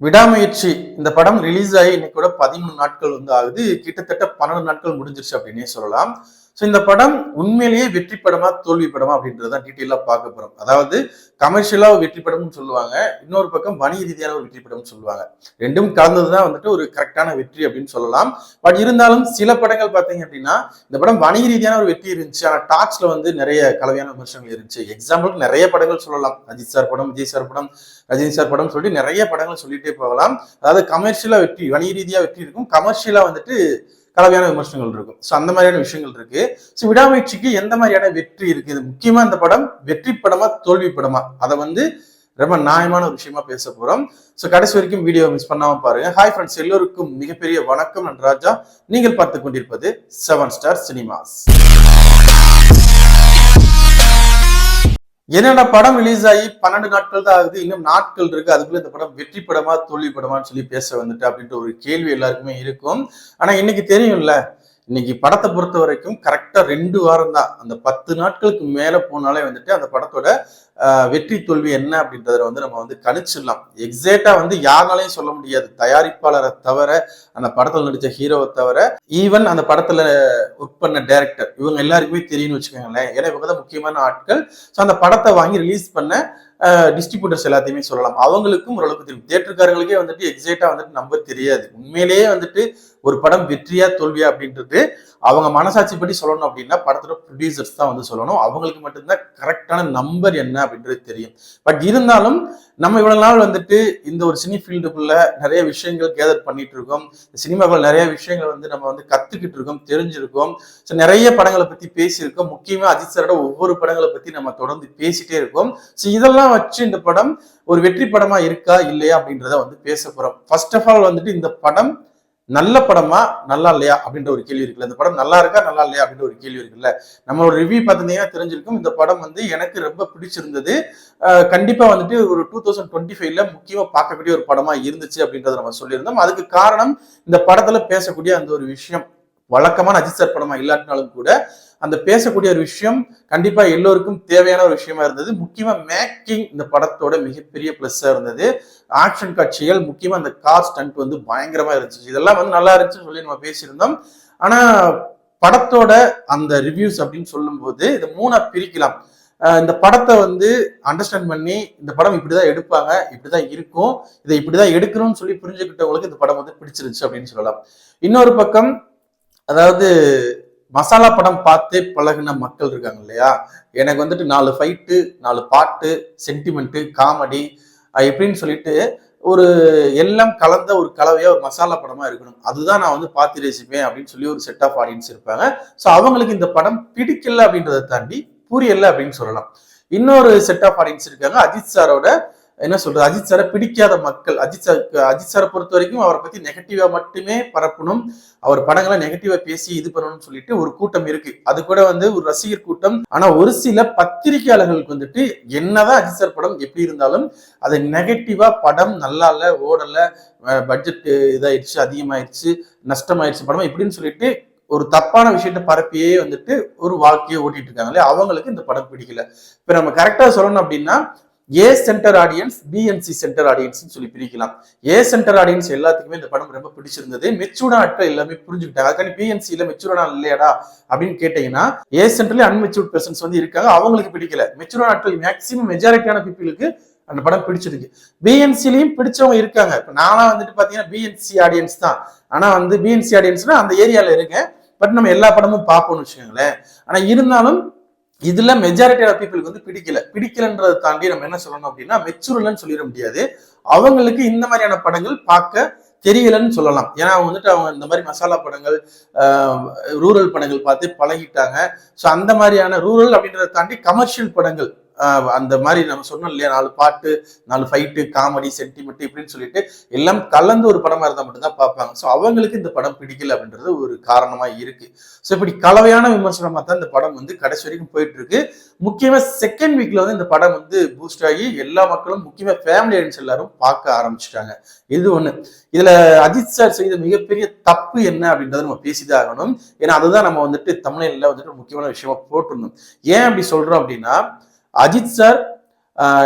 விடாமுயற்சி. இந்த படம் ரிலீஸ் ஆகி இன்னைக்கு கூட பதிமூணு நாட்கள் வந்து ஆகுது. கிட்டத்தட்ட பன்னெண்டு நாட்கள் முடிஞ்சிருச்சு அப்படின்னே சொல்லலாம். ஸோ இந்த படம் உண்மையிலேயே வெற்றி படமா தோல்வி படமா அப்படின்றத டீட்டெயிலாக பார்க்க போகிறோம் அதாவது கமர்ஷியலாக வெற்றி படம்னு சொல்லுவாங்க இன்னொரு பக்கம் வணிக ரீதியான ஒரு வெற்றி படம்னு சொல்லுவாங்க. ரெண்டும் கலந்தது தான் வந்துட்டு ஒரு கரெக்டான வெற்றி அப்படின்னு சொல்லலாம். பட் இருந்தாலும் சில படங்கள் பார்த்தீங்க அப்படின்னா இந்த படம் வணிக ரீதியான ஒரு வெற்றி இருந்துச்சு. ஆனால் டாக்ஸில் வந்து நிறைய கலவையான விமர்சனங்கள் இருந்துச்சு. எக்ஸாம்பிளுக்கு நிறைய படங்கள் சொல்லலாம். அஜித் சார் படம் விஜய் சார் படம் ரஜினி சார் படம் சொல்லிட்டு நிறைய படங்கள் சொல்லிட்டே போகலாம். அதாவது கமர்ஷியலாக வெற்றி வணிக ரீதியாக வெற்றி இருக்கும். கமர்ஷியலாக வந்துட்டு கலவையான விமர்சனங்கள் இருக்கும். ஸோ அந்த மாதிரியான விஷயங்கள் இருக்கு. ஸோ விடாமுயற்சிக்கு எந்த மாதிரியான வெற்றி இருக்கு? இது முக்கியமா இந்த படம் வெற்றி படமா தோல்வி படமா? அதை வந்து ரொம்ப நியாயமான ஒரு விஷயமா பேச போறோம். ஸோ கடைசி வரைக்கும் வீடியோ மிஸ் பண்ணாம பாருங்க. ஹாய் ஃப்ரெண்ட்ஸ் எல்லோருக்கும் மிகப்பெரிய வணக்கம். நன்ராஜா நீங்கள் பார்த்து கொண்டிருப்பது செவன் ஸ்டார் சினிமாஸ் என்னடா படம் ரிலீஸ் ஆகி பன்னெண்டு நாட்கள் தான் ஆகுது இன்னும் நாட்கள் இருக்கு. அதுக்குள்ள இந்த படம் வெற்றி படமா தோல்வி படமான்னு சொல்லி பேச வந்துட்டு அப்படின்ற ஒரு கேள்வி எல்லாருக்குமே இருக்கும். ஆனா இன்னைக்கு தெரியும்ல இன்னைக்கு படத்தை பொறுத்த வரைக்கும் கரெக்டா ரெண்டு வாரம் தான். அந்த பத்து நாட்களுக்கு மேல போனாலே வந்துட்டு அந்த படத்தோட வெற்றி தோல்வி என்ன அப்படின்றத வந்து நம்ம வந்து கணிச்சிடலாம். எக்ஸாக்டா வந்து யாருனாலையும் சொல்ல முடியாது. தயாரிப்பாளரை தவிர அந்த படத்துல நடிச்ச ஹீரோவை தவிர ஈவன் அந்த படத்துல ஒர்க் பண்ண டேரக்டர் இவங்க எல்லாருக்குமே தெரியும்னு வச்சுக்கோங்களேன். ஏன்னா இவங்க தான் முக்கியமான ஆட்கள். ஸோ அந்த படத்தை வாங்கி ரிலீஸ் பண்ண டிஸ்ட்ரிபியூட்டர்ஸ் எல்லாத்தையுமே சொல்லலாம். அவங்களுக்கும் ஓரளவுக்கு தெரியும். தேட்டருக்காரங்களுக்கே வந்துட்டு எக்ஸாக்டா வந்துட்டு நம்பர் தெரியாது. உண்மையிலேயே வந்துட்டு ஒரு படம் வெற்றியா தோல்வியா அப்படின்றது அவங்க மனசாட்சி படி சொல்லணும் அப்படின்னா படத்தோட ப்ரொடியூசர்ஸ் தான் வந்து சொல்லணும். அவங்களுக்கு மட்டும்தான் கரெக்டான நம்பர் என்ன அப்படின்றது தெரியும். பட் இருந்தாலும் நம்ம இவ்வளவு நாள் வந்துட்டு இந்த ஒரு சினி ஃபீல்டுக்குள்ள நிறைய விஷயங்கள் கேதர் பண்ணிட்டு இருக்கோம். சினிமாக்குள்ள நிறைய விஷயங்கள் வந்து நம்ம வந்து கத்துக்கிட்டு இருக்கோம் தெரிஞ்சிருக்கோம். ஸோ நிறைய படங்களை பத்தி பேசியிருக்கோம். முக்கியமா அஜித் சாரோட ஒவ்வொரு படங்களை பத்தி நம்ம தொடர்ந்து பேசிட்டே இருக்கோம். ஸோ இதெல்லாம் வச்சு இந்த படம் ஒரு வெற்றி படமா இருக்கா இல்லையா அப்படின்றத வந்து பேச போறோம். ஃபர்ஸ்ட் ஆஃப் ஆல் வந்துட்டு இந்த படம் நல்ல படமா நல்லா இல்லையா அப்படின்ற ஒரு கேள்வி இருக்குல்ல. இந்த படம் நல்லா இருக்கா நல்லா இல்லையா அப்படின்ற ஒரு கேள்வி இருக்குல்ல. நம்மளோட ரிவ்யூ பார்த்தீங்கன்னா தெரிஞ்சிருக்கும். இந்த படம் வந்து எனக்கு ரொம்ப பிடிச்சிருந்தது. கண்டிப்பா வந்துட்டு ஒரு டூ தௌசண்ட் டுவெண்ட்டி ஃபைவ்ல முக்கியமா பார்க்கக்கூடிய ஒரு படமா இருந்துச்சு அப்படின்றத நம்ம சொல்லியிருந்தோம். அதுக்கு காரணம் இந்த படத்துல பேசக்கூடிய அந்த ஒரு விஷயம். வழக்கமான அஜித் சார் படமா இல்லாட்டினாலும் கூட அந்த பேசக்கூடிய ஒரு விஷயம் கண்டிப்பா எல்லோருக்கும் தேவையான ஒரு விஷயமா இருந்தது. முக்கியமா மேக்கிங் இந்த படத்தோட மிகப்பெரிய பிளஸ்ஸா இருந்தது. ஆக்ஷன் காட்சிகள் முக்கியமா அந்த கார் ஸ்டண்ட் வந்து பயங்கரமா இருந்துச்சு. இதெல்லாம் வந்து நல்லா இருந்துச்சுன்னு சொல்லி நம்ம பேசியிருந்தோம். ஆனா படத்தோட அந்த ரிவ்யூஸ் அப்படின்னு சொல்லும்போது இதை மூணா பிரிக்கலாம். இந்த படத்தை வந்து அண்டர்ஸ்டாண்ட் பண்ணி இந்த படம் இப்படிதான் எடுப்பாங்க இப்படிதான் இருக்கும் இதை இப்படிதான் எடுக்கணும்னு சொல்லி புரிஞ்சுக்கிட்டவங்களுக்கு இந்த படம் வந்து பிடிச்சிருந்துச்சு அப்படின்னு சொல்லலாம். இன்னொரு பக்கம் அதாவது மசாலா படம் பார்த்தே பழகின மக்கள் இருக்காங்க இல்லையா? எனக்கு வந்துட்டு நாலு ஃபைட்டு நாலு பாட்டு சென்டிமெண்ட்டு காமெடி எப்படின்னு சொல்லிட்டு ஒரு எல்லாம் கலந்த ஒரு கலவையா ஒரு மசாலா படமா இருக்கணும். அதுதான் நான் வந்து பார்த்து ரசிப்பேன் அப்படின்னு சொல்லி ஒரு செட் ஆஃப் ஆடியன்ஸ் இருப்பாங்க. ஸோ அவங்களுக்கு இந்த படம் பிடிக்கல அப்படின்றத தாண்டி புரியல அப்படின்னு சொல்லலாம். இன்னொரு செட் ஆஃப் ஆடியன்ஸ் இருக்காங்க. அஜித் சாரோட என்ன சொல்றது? அஜித் சாரை பிடிக்காத மக்கள். அஜித் சார் அஜித் சாரை பொறுத்த வரைக்கும் அவரை பத்தி நெகட்டிவா மட்டுமே பரப்பணும். அவர் படங்களை நெகட்டிவா பேசி இது பண்ணணும்னு சொல்லிட்டு ஒரு கூட்டம் இருக்கு. அது கூட வந்து ஒரு ரசிகர் கூட்டம். ஆனா ஒரு சில பத்திரிகையாளர்களுக்கு வந்துட்டு என்னதான் அஜித் சார் படம் எப்படி இருந்தாலும் அது நெகட்டிவா படம் நல்லா இல்ல ஓடல பட்ஜெட் இதாயிடுச்சு அதிகமாயிடுச்சு நஷ்டமாயிடுச்சு படம் இப்படின்னு சொல்லிட்டு ஒரு தப்பான விஷயத்த பரப்பியே வந்துட்டு ஒரு வாழ்க்கையை ஓட்டிட்டு இருக்காங்களே அவங்களுக்கு இந்த படம் பிடிக்கல. இப்ப நம்ம கரெக்டா சொல்லணும் அப்படின்னா A centre audience B and C centre audience சொல்லி பிரிக்கலாம். ஏ சென்டர் ஆடியன்ஸ் எல்லாத்துக்குமே இந்த படம் ரொம்ப பிடிச்சிருந்தது. மெச்சூர்டா ஆட்கள் எல்லாமே புரிஞ்சுக்கிட்டாங்க. அதுக்கான பிஎன்சியில மெச்சூர்டா இல்லையாடா அப்படின்னு கேட்டீங்கன்னா ஏ சென்டர்ல அன்மெச்சூர்ட் பர்சன்ஸ் வந்து இருக்காங்க. அவங்களுக்கு பிடிக்கல. மெச்சூர்டா ஆட்கள் மேக்சிமம் மெஜாரிட்டியான பீப்புளுக்கு அந்த படம் பிடிச்சிருக்கு. பிஎன்சிலையும் பிடிச்சவங்க இருக்காங்க. இப்ப நானா வந்துட்டு பாத்தீங்கன்னா பிஎன்சி ஆடியன்ஸ் தான். ஆனா வந்து பிஎன்சி ஆடியன்ஸ்னா அந்த ஏரியால இருக்கேன். பட் நம்ம எல்லா படமும் பார்ப்போம்னு வச்சுக்கோங்களேன். ஆனா இருந்தாலும் இதுல மெஜாரிட்டியான பீப்புளுக்கு வந்து பிடிக்கல. பிடிக்கலன்றதை தாண்டி நம்ம என்ன சொல்லணும் அப்படின்னா மெச்சூர்லன்னு சொல்லிட முடியாது. அவங்களுக்கு இந்த மாதிரியான படங்கள் பார்க்க தெரியலன்னு சொல்லலாம். ஏன்னா அவங்க வந்துட்டு அவங்க இந்த மாதிரி மசாலா படங்கள் ரூரல் படங்கள் பார்த்து பழகிட்டாங்க. ஸோ அந்த மாதிரியான ரூரல் அப்படின்றத தாண்டி கமர்ஷியல் படங்கள் அந்த மாதிரி நம்ம சொன்னோம் இல்லையா? நாலு பாட்டு நாலு ஃபைட்டு காமெடி சென்டிமெண்ட் இப்படின்னு சொல்லிட்டு எல்லாம் கலந்து ஒரு படமா இருந்தால் மட்டும்தான் பார்ப்பாங்க. ஸோ அவங்களுக்கு இந்த படம் பிடிக்கல அப்படின்றது ஒரு காரணமா இருக்கு. ஸோ இப்படி கலவையான விமர்சனமாக தான் இந்த படம் வந்து கடைசி வரைக்கும் போயிட்டு இருக்கு முக்கியமா செகண்ட் வீக்ல வந்து இந்த படம் வந்து பூஸ்ட் ஆகி எல்லா மக்களும் முக்கியமா ஃபேமிலி ஆடியன்ஸ் எல்லாரும் பார்க்க ஆரம்பிச்சிட்டாங்க. இது ஒண்ணு. இதுல அஜித் சார் செய்த மிகப்பெரிய தப்பு என்ன அப்படின்றத நம்ம பேசிதான் ஆகணும். ஏன்னா அதுதான் நம்ம வந்துட்டு தமிழில் வந்துட்டு முக்கியமான விஷயமா போட்டிருந்தோம். ஏன் அப்படி சொல்றோம் அப்படின்னா அஜித் சார்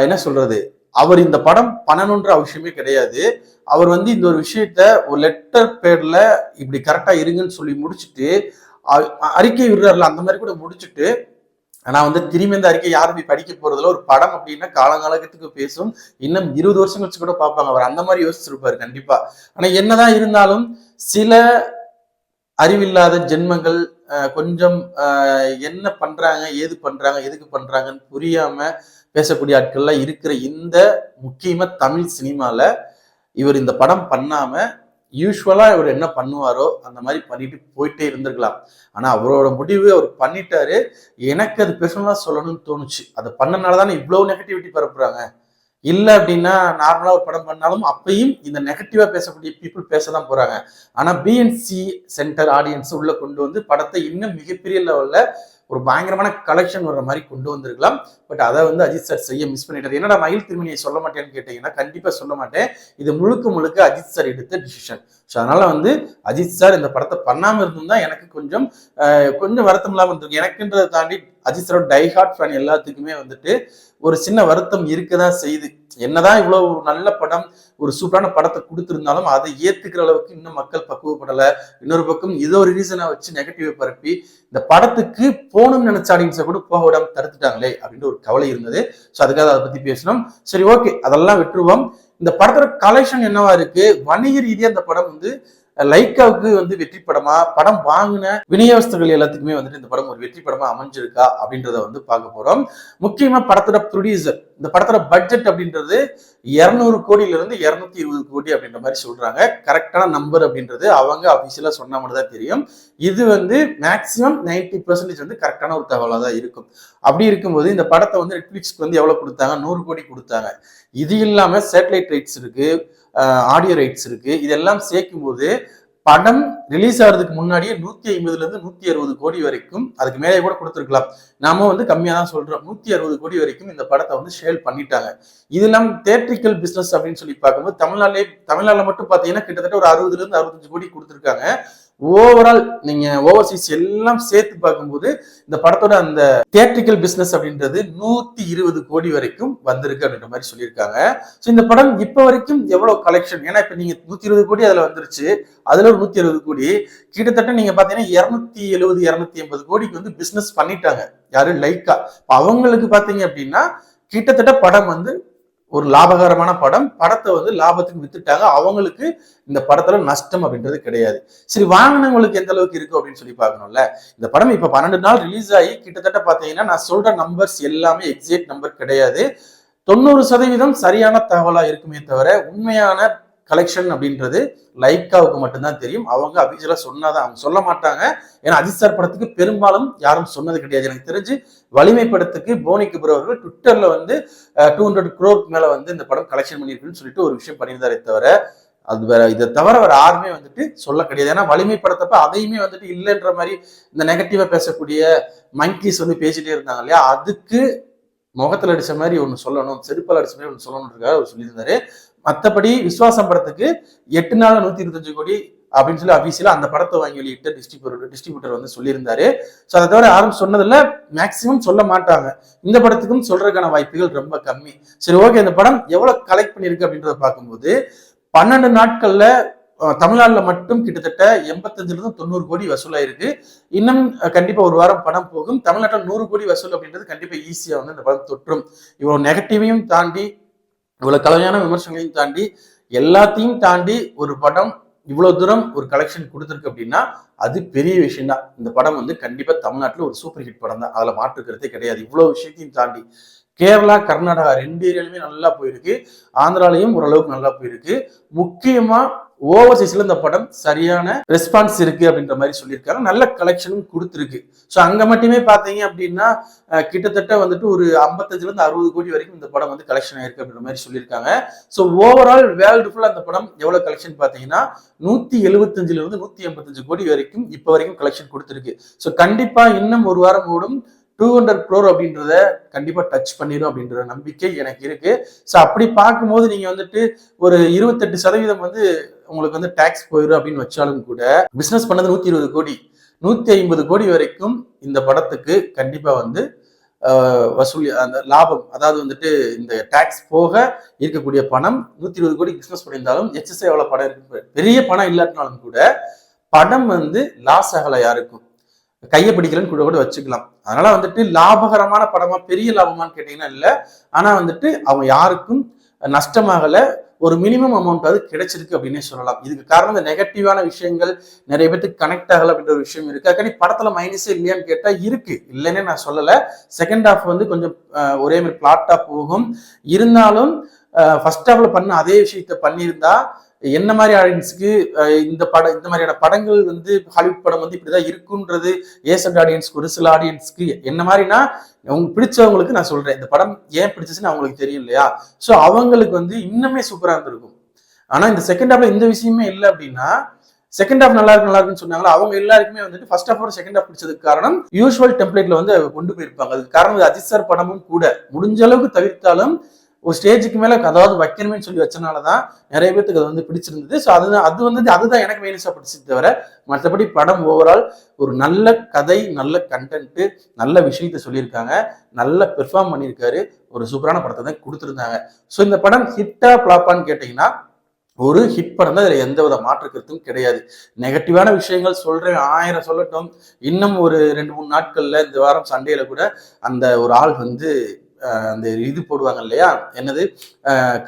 என்ன சொல்றது? அவர் இந்த படம் பண்ணணுன்ற அவசியமே கிடையாது. அவர் வந்து இந்த ஒரு விஷயத்த ஒரு லெட்டர் பேர்ல இப்படி கரெக்டா இருங்கன்னு சொல்லி முடிச்சுட்டு அறிக்கை விடுறாருல அந்த மாதிரி கூட முடிச்சுட்டு ஆனா வந்து திரும்பி அந்த அறிக்கை யாரும் போய் படிக்க போறதுல ஒரு படம் அப்படின்னா காலங்காலத்துக்கு பேசும். இன்னும் இருபது வருஷம் கழிச்சு கூட பார்ப்பாங்க. அவர் அந்த மாதிரி யோசிச்சிருப்பாரு கண்டிப்பா. ஆனா என்னதான் இருந்தாலும் சில அறிவில்லாத ஜென்மங்கள் கொஞ்சம் என்ன பண்றாங்க ஏது பண்றாங்க எதுக்கு பண்றாங்கன்னு புரியாம பேசக்கூடிய ஆட்கள்லாம் இருக்கிற இந்த முக்கியமா தமிழ் சினிமால இவர் இந்த படம் பண்ணாம யூஸ்வலா இவர் என்ன பண்ணுவாரோ அந்த மாதிரி பண்ணிட்டு போயிட்டே இருந்திருக்கலாம். ஆனா அவரோட முடிவு அவர் பண்ணிட்டாரு. எனக்கு அது பெர்சனலா சொல்லணும்னு தோணுச்சு. அதை பண்ணனால தானே இவ்வளவு நெகட்டிவிட்டி பரப்புறாங்க. இல்லை அப்படின்னா நார்மலாக ஒரு படம் பண்ணாலும் அப்பயும் இந்த நெகட்டிவாக பேசக்கூடிய பீப்புள் பேச தான் போகிறாங்க ஆனால் பிஎன்சி சென்டர் ஆடியன்ஸ் உள்ளே கொண்டு வந்து படத்தை இன்னும் மிகப்பெரிய லெவலில் ஒரு பயங்கரமான கலெக்ஷன் வர்ற மாதிரி கொண்டு வந்திருக்கலாம். பட் அதை வந்து அஜித் சார் செய்ய மிஸ் பண்ணிட்டார். என்னடா மயில் திருமணியை சொல்ல மாட்டேன்னு கேட்டீங்கன்னா கண்டிப்பாக சொல்ல மாட்டேன். இது முழுக்க முழுக்க அஜித் சார் எடுத்த டிசிஷன் ஸோ அதனால வந்து அஜித் சார் இந்த படத்தை பண்ணாமல் இருந்திருந்தா எனக்கு கொஞ்சம் அஹ், கொஞ்சம் வருத்தம் இல்லாமல் இருந்திருக்கு எனக்குன்றதை தாண்டி அஜித் சாரோட டைஹார்ட் ஃபேன் எல்லாத்துக்குமே வந்துட்டு ஒரு சின்ன வருத்தம் இருக்க தான் செய்யுது என்னதான் இவ்வளவு நல்ல படம் ஒரு சூப்பரான படத்தை கொடுத்துருந்தாலும் அதை ஏத்துக்கிற அளவுக்கு இன்னும் மக்கள் பக்குவப்படலை. இன்னொரு பக்கம் இதோ ஒரு ரீசனை வச்சு நெகட்டிவ் பரப்பி இந்த படத்துக்கு போகணும்னு நினைச்ச ஆடியன்ஸை கூட போக விடாம தடுத்துட்டாங்களே அப்படின்ற ஒரு கவலை இருந்தது. ஸோ அதுக்காக அதை பத்தி பேசணும் சரி ஓகே அதெல்லாம் விட்டுருவோம். இந்த படத்தோட கலெக்ஷன் என்னவா இருக்கு? வணிக ரீதியா இந்த படம் வந்து லைக்காவுக்கு வந்து வெற்றி படமா படம் வாங்கின விநியோகஸ்தர்கள் எல்லாத்துக்குமே வந்துட்டு இந்த படம் ஒரு வெற்றி படமா அமைஞ்சிருக்கா அப்படின்றத வந்து பார்க்க போறோம். முக்கியமா படத்தோட ப்ரொடியூசர் இந்த படத்தோட பட்ஜெட் அப்படின்றது இருநூறு கோடியில இருந்து இருநூத்தி இருபது கோடி அப்படின்ற மாதிரி சொல்றாங்க. கரெக்டான நம்பர் அப்படின்றது அவங்க அபிஷியலா சொன்னா மட்டும் தான் தெரியும். இது வந்து மேக்சிமம் 90% பர்சன்டேஜ் வந்து கரெக்டான ஒரு தகவலாக தான் இருக்கும். அப்படி இருக்கும்போது இந்த படத்தை வந்து நெட்ஃபிளிக்ஸ்க்கு வந்து எவ்வளவு கொடுத்தாங்க? நூறு கோடி கொடுத்தாங்க. இது இல்லாம சேட்டலைட் ரைட்ஸ் இருக்கு. ஆடியோ ரைட்ஸ் இருக்கு. இதெல்லாம் சேர்க்கும்போது படம் ரிலீஸ் ஆகிறதுக்கு முன்னாடியே நூத்தி ஐம்பதுல இருந்து நூத்தி அறுபது கோடி வரைக்கும் அதுக்கு மேலே கூட கொடுத்துருக்கலாம். நாம வந்து கம்மியா தான் சொல்றோம். நூத்தி அறுபது கோடி வரைக்கும் இந்த படத்தை வந்து ஷேல் பண்ணிட்டாங்க. இது இல்லாம தேட்ரிக்கல் பிசினஸ் அப்படின்னு சொல்லி பார்க்கும்போது தமிழ்நாட்டிலே தமிழ்நாட்டில் மட்டும் பார்த்தீங்கன்னா கிட்டத்தட்ட ஒரு அறுபதுல இருந்து அறுபத்தஞ்சு கோடி கொடுத்துருக்காங்க. ஓவரால் நீங்க ஓவர்சீஸ் எல்லாம் சேர்த்து பார்க்கும்போது இந்த படத்தோட அந்த தியேட்ரிக்கல் பிசினஸ் அப்படின்றது நூத்தி இருபது கோடி வரைக்கும் வந்திருக்கு அப்படின்ற மாதிரி சொல்லியிருக்காங்க. ஸோ இந்த படம் இப்போ வரைக்கும் எவ்வளவு கலெக்ஷன் ஏன்னா இப்போ நீங்க நூத்தி இருபது கோடி அதுல வந்துருச்சு. அதுல ஒரு நூத்தி இருபது கோடி. கிட்டத்தட்ட நீங்க பாத்தீங்கன்னா இருநூத்தி எழுபது இருநூத்தி எண்பது கோடிக்கு வந்து பிசினஸ் பண்ணிட்டாங்க. யாரு? லைக்கா அவங்களுக்கு பாத்தீங்க அப்படின்னா கிட்டத்தட்ட படம் வந்து ஒரு லாபகரமான படம். படத்தை வந்து லாபத்துக்கு வித்துட்டாங்க. அவங்களுக்கு இந்த படத்துல நஷ்டம் அப்படின்றது கிடையாது. சரி வாங்கினவங்களுக்கு எந்த அளவுக்கு இருக்கு அப்படின்னு சொல்லி பார்க்கணும்ல. இந்த படம் இப்ப பன்னெண்டு நாள் ரிலீஸ் ஆகி கிட்டத்தட்ட பாத்தீங்கன்னா நான் சொல்ற நம்பர்ஸ் எல்லாமே எக்ஸாக்ட் நம்பர் கிடையாது. தொண்ணூறு சதவீதம் சரியான தகவலா இருக்குமே தவிர உண்மையான கலெக்ஷன் அப்படின்றது லைக்காவுக்கு மட்டும்தான் தெரியும். அவங்க அபிஷியலா சொன்னாதான் அவங்க சொல்ல மாட்டாங்க. ஏன்னா அதிசார் படத்துக்கு பெரும்பாலும் யாரும் சொன்னது கிடையாது. எனக்கு தெரிஞ்சு வலிமை படத்துக்கு போனிக்கு கபூர் அவர்கள் ட்விட்டர்ல வந்து டூ ஹண்ட்ரட் குரோக்கு மேல வந்து இந்த படம் கலெக்ஷன் பண்ணியிருக்குன்னு சொல்லிட்டு ஒரு விஷயம் பண்ணியிருந்தாரே தவிர அது வேற இதை தவிர வேற யாருமே வந்துட்டு சொல்ல கிடையாது. ஏன்னா வலிமை படத்தப்ப அதையுமே வந்துட்டு இல்லைன்ற மாதிரி இந்த நெகட்டிவா பேசக்கூடிய மங்கிஸ் வந்து பேசிட்டே இருந்தாங்க இல்லையா? அதுக்கு முகத்துல அடிச்ச மாதிரி ஒன்று சொல்லணும் செருப்பால் அடிச்ச மாதிரி ஒன்று சொல்லணுன்றதுக்காக அவர் சொல்லியிருந்தாரு. மற்றபடி விஸ்வாசம் படத்துக்கு எட்டு நாள் நூத்தி இருபத்தஞ்சு கோடி அப்படின்னு சொல்லி அபிஷியலா அந்த படத்தை வாங்கி வெளியிட்ட டிஸ்ட்ரிபியூட்டர் டிஸ்ட்ரிபியூட்டர் வந்து சொல்லியிருந்தாரு. ஸோ அதை தவிர யாரும் சொன்னதில் மேக்சிமம் சொல்ல மாட்டாங்க. இந்த படத்துக்கும் சொல்றதுக்கான வாய்ப்புகள் ரொம்ப கம்மி. சரி ஓகே இந்த படம் எவ்வளோ கலெக்ட் பண்ணியிருக்கு அப்படின்றத பார்க்கும்போது பன்னெண்டு நாட்கள்ல தமிழ்நாட்டில் மட்டும் கிட்டத்தட்ட எண்பத்தஞ்சிலிருந்து தொண்ணூறு கோடி வசூலாயிருக்கு. இன்னும் கண்டிப்பாக ஒரு வாரம் படம் போகும். தமிழ்நாட்டில் நூறு கோடி வசூல் அப்படின்றது கண்டிப்பாக ஈஸியாக வந்து இந்த படம் தொற்றும். இவ்வளோ நெகட்டிவையும் தாண்டி இவ்வளவு கலவையான விமர்சனங்களையும் தாண்டி எல்லாத்தையும் தாண்டி ஒரு படம் இவ்வளவு தூரம் ஒரு கலெக்ஷன் கொடுத்துருக்கு அப்படின்னா அது பெரிய விஷயம் தான் இந்த படம் வந்து கண்டிப்பா தமிழ்நாட்டில் ஒரு சூப்பர் ஹிட் படம் தான் அதுல மாற்றுக்கிறதே கிடையாது. இவ்வளவு விஷயத்தையும் தாண்டி கேரளா கர்நாடகா ரெண்டு ஏரியாலுமே நல்லா போயிருக்கு. ஆந்திராலையும் ஓரளவுக்கு நல்லா போயிருக்கு. முக்கியமா ஓவர்சீஸ்ல இந்த படம் சரியான ரெஸ்பான்ஸ் இருக்கு அப்படின்ற மாதிரி சொல்லியிருக்காங்க நல்ல கலெக்ஷனும் கொடுத்துருக்கு. ஸோ அங்க மட்டுமே பார்த்தீங்க அப்படின்னா கிட்டத்தட்ட வந்துட்டு ஒரு ஐம்பத்தஞ்சுல இருந்து அறுபது கோடி வரைக்கும் இந்த படம் வந்து கலெக்ஷன் ஆயிருக்கு அப்படின்ற மாதிரி சொல்லியிருக்காங்க. ஸோ ஓவரால் வேர்ல்டு ஃபுல்லா அந்த படம் எவ்வளவு கலெக்ஷன் பாத்தீங்கன்னா நூத்தி எழுபத்தஞ்சுல இருந்து நூத்தி எண்பத்தஞ்சு கோடி வரைக்கும் இப்போ வரைக்கும் கலெக்ஷன் கொடுத்துருக்கு. ஸோ கண்டிப்பா இன்னும் ஒரு வாரம் ஓடும். டூ ஹண்ட்ரட் க்ரோர் அப்படின்றத கண்டிப்பாக டச் பண்ணிடும் அப்படின்ற நம்பிக்கை எனக்கு இருக்கு. ஸோ அப்படி பார்க்கும்போது நீங்க வந்துட்டு ஒரு இருபத்தெட்டு சதவீதம் வந்து உங்களுக்கு வந்து டேக்ஸ் போயிடும் அப்படின்னு வச்சாலும் கூட பிஸ்னஸ் பண்ணது நூத்தி இருபது கோடி. நூத்தி ஐம்பது கோடி வரைக்கும் இந்த படத்துக்கு கண்டிப்பா வந்து வசூல் அந்த லாபம் அதாவது வந்துட்டு இந்த டேக்ஸ் போக இருக்கக்கூடிய பணம் நூத்தி இருபது கோடி பிஸ்னஸ் பண்ணியிருந்தாலும் எக்ஸஸ் எவ்வளவு பணம் இருக்கு? பெரிய பணம் இல்லாட்டினாலும் கூட படம் வந்து லாஸ் ஆகலை யாருக்கும். கையை பிடிக்கலன்னு கூட கூட வச்சுக்கலாம். அதனால வந்துட்டு லாபகரமான படமா பெரிய லாபமான்னு கேட்டீங்கன்னா இல்லை. ஆனா வந்துட்டு அவங்க யாருக்கும் நஷ்டமாகல. ஒரு மினிமம் அமௌண்ட் அது கிடைச்சிருக்கு அப்படின்னே சொல்லலாம். இதுக்கு காரணம் இந்த நெகட்டிவான விஷயங்கள் நிறைய பேருக்கு கனெக்ட் ஆகல அப்படின்ற ஒரு விஷயம் இருக்கு. அதுக்காண்டி படத்துல மைனஸே இல்லையான்னு கேட்டா இருக்கு. இல்லைன்னே நான் சொல்லல. செகண்ட் ஹாஃப் வந்து கொஞ்சம் ஒரே மாதிரி பிளாட்டா போகும். இருந்தாலும் ஃபர்ஸ்ட் ஹாஃப்ல பண்ண அதே விஷயத்த பண்ணியிருந்தா என்ன மாதிரி ஆடியன்ஸுக்கு இந்த படம் இந்த மாதிரியான படங்கள் வந்து ஹாலிவுட் படம் வந்து இப்படிதான் இருக்குன்றது ஏசன்ட் ஆடியன்ஸ்க்கு ஒரு சில ஆடியன்ஸ்க்கு என்ன மாதிரினா உங்களுக்கு பிடிச்சவங்களுக்கு நான் சொல்றேன். இந்த படம் ஏன் பிடிச்சிச்சுன்னு அவங்களுக்கு தெரியும் இல்லையா? ஸோ அவங்களுக்கு வந்து இன்னுமே சூப்பராக இருந்திருக்கும். ஆனா இந்த செகண்ட் ஹாஃப்ல இந்த விஷயமே இல்லை அப்படின்னா செகண்ட் ஹாஃப் நல்லா இருக்கு நல்லா இருக்குன்னு சொன்னாங்களா? அவங்க எல்லாருக்குமே வந்துட்டு ஃபர்ஸ்ட் ஹாஃப் செகண்ட் ஹாஃப் பிடிச்சதுக்கு காரணம் யூஸ்வல் டெம்ப்ளேட்ல வந்து கொண்டு போயிருப்பாங்க. அதுக்கு காரணம் அஜித் சார் படமும் கூட. முடிஞ்ச அளவுக்கு தவிர்த்தாலும் ஒரு ஸ்டேஜுக்கு மேல அதாவது வைக்கணுமே சொல்லி வச்சனாலதான் நிறைய பேர்த்துக்கு அது வந்து பிடிச்சிருந்தது. ஸோ அதுதான் அது வந்து அதுதான் எனக்கு மைனஸா பிடிச்சது தவிர மற்றபடி படம் ஓவரால் ஒரு நல்ல கதை நல்ல கண்டென்ட் நல்ல விஷயத்த சொல்லியிருக்காங்க. நல்ல பெர்ஃபார்ம் பண்ணியிருக்காரு. ஒரு சூப்பரான படத்தை தான் கொடுத்துருந்தாங்க. ஸோ இந்த படம் ஹிட்டா பிளாப்பான்னு கேட்டிங்கன்னா ஒரு ஹிட் படம் தான் இதில் எந்த வித மாற்று கருத்தும் கிடையாது. நெகட்டிவான விஷயங்கள் சொல்றேன் ஆயிரம் சொல்லட்டும். இன்னும் ஒரு ரெண்டு மூணு நாட்கள்ல இந்த வாரம் சண்டேல கூட அந்த ஒரு ஆள் வந்து அந்த இது போடுவாங்க இல்லையா? என்னது?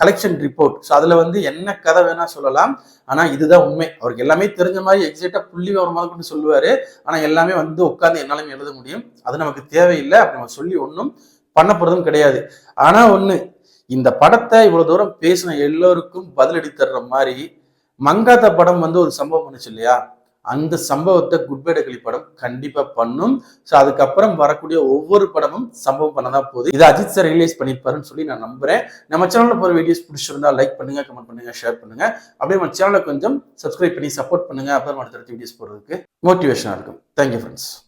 கலெக்ஷன் ரிப்போர்ட் ஸோ அதில் வந்து என்ன கதை வேணால் சொல்லலாம். ஆனால் இதுதான் உண்மை. அவருக்கு எல்லாமே தெரிஞ்ச மாதிரி எக்ஸாக்டாக புள்ளி விவரம் கொண்டு சொல்லுவார். ஆனால் எல்லாமே வந்து உட்காந்து என்னாலும் எழுத முடியும். அது நமக்கு தேவையில்லை. அப்படி நம்ம சொல்லி ஒன்றும் பண்ண போகிறதும் கிடையாது. ஆனால் ஒன்று இந்த படத்தை இவ்வளோ தூரம் பேசின எல்லோருக்கும் பதிலடி தர்ற மாதிரி மங்காத்த படம் வந்து ஒரு சம்பவம் பண்ணுச்சு இல்லையா? அந்த சம்பவத்தை குட்பேடகளி படம் கண்டிப்பா பண்ணும். ஸோ அதுக்கப்புறம் வரக்கூடிய ஒவ்வொரு படமும் சம்பவம் பண்ணதான் போகுது இது அஜித் சார் ரியலைஸ் பண்ணியிருப்பாருன்னு சொல்லி நான் நம்புறேன். நம்ம சேனல்ல போகிற வீடியோஸ் பிடிச்சிருந்தா லைக் பண்ணுங்க கமெண்ட் பண்ணுங்க ஷேர் பண்ணுங்க. அப்படியே நம்ம சேனலை கொஞ்சம் சப்ஸ்கிரைப் பண்ணி சப்போர்ட் பண்ணுங்க. அப்புறம் அடுத்தடுத்த வீடியோஸ் போடுறதுக்கு மோட்டிவேஷனாக இருக்கும். Thank you friends